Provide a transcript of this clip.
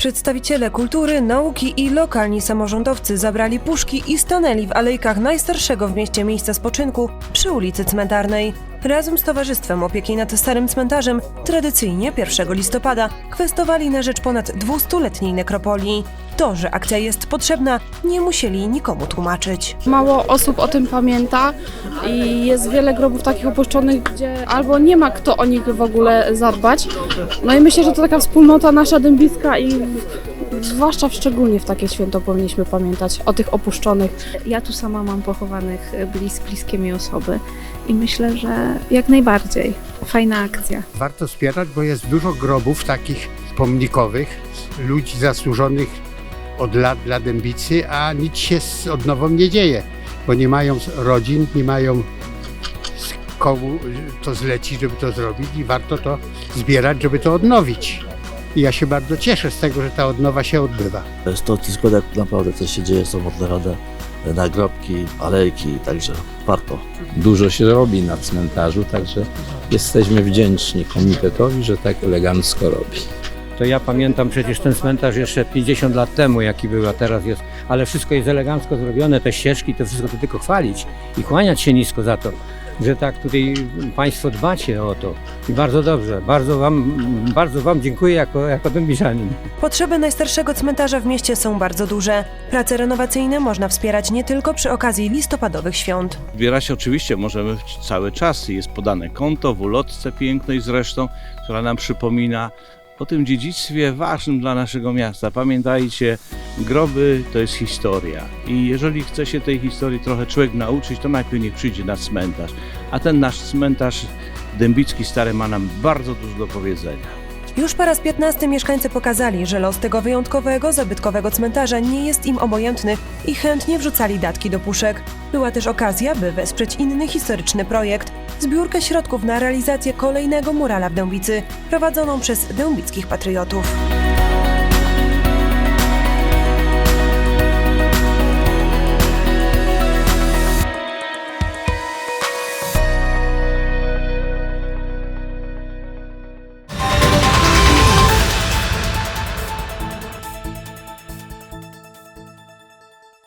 Przedstawiciele kultury, nauki i lokalni samorządowcy zabrali puszki i stanęli w alejkach najstarszego w mieście miejsca spoczynku przy ulicy Cmentarnej. Razem z Towarzystwem Opieki nad Starym Cmentarzem tradycyjnie 1 listopada kwestowali na rzecz ponad 200-letniej nekropolii. To, że akcja jest potrzebna, nie musieli nikomu tłumaczyć. Mało osób o tym pamięta i jest wiele grobów takich opuszczonych, gdzie albo nie ma kto o nich w ogóle zadbać. No i myślę, że to taka wspólnota nasza dębicka i zwłaszcza w szczególnie w takie święto powinniśmy pamiętać o tych opuszczonych. Ja tu sama mam pochowanych blis, bliskie mi osoby i myślę, że jak najbardziej fajna akcja. Warto wspierać, bo jest dużo grobów takich pomnikowych, ludzi zasłużonych od lat dla Dębicy, a nic się z odnową nie dzieje, bo nie mają rodzin, nie mają z komu to zlecić, żeby to zrobić i warto to zbierać, żeby to odnowić. I ja się bardzo cieszę z tego, że ta odnowa się odbywa. Z to składek naprawdę coś się dzieje, są odnawiane nagrobki, alejki, także warto. Dużo się robi na cmentarzu, także jesteśmy wdzięczni komitetowi, że tak elegancko robi. To ja pamiętam przecież ten cmentarz jeszcze 50 lat temu, jaki był, a teraz jest. Ale wszystko jest elegancko zrobione, te ścieżki, to wszystko to tylko chwalić i kłaniać się nisko za to, że tak tutaj Państwo dbacie o to. I bardzo dobrze, bardzo Wam, bardzo wam dziękuję jako, jako dębiczanin. Potrzeby najstarszego cmentarza w mieście są bardzo duże. Prace renowacyjne można wspierać nie tylko przy okazji listopadowych świąt. Zbierać oczywiście możemy cały czas. Jest podane konto w ulotce pięknej zresztą, która nam przypomina o tym dziedzictwie ważnym dla naszego miasta. Pamiętajcie, groby to jest historia i jeżeli chce się tej historii trochę człowiek nauczyć, to najpierw niech przyjdzie na cmentarz. A ten nasz cmentarz Dębicki Stary ma nam bardzo dużo do powiedzenia. Już po raz 15 mieszkańcy pokazali, że los tego wyjątkowego, zabytkowego cmentarza nie jest im obojętny i chętnie wrzucali datki do puszek. Była też okazja, by wesprzeć inny historyczny projekt zbiórkę środków na realizację kolejnego murala w Dębicy, prowadzoną przez dębickich patriotów.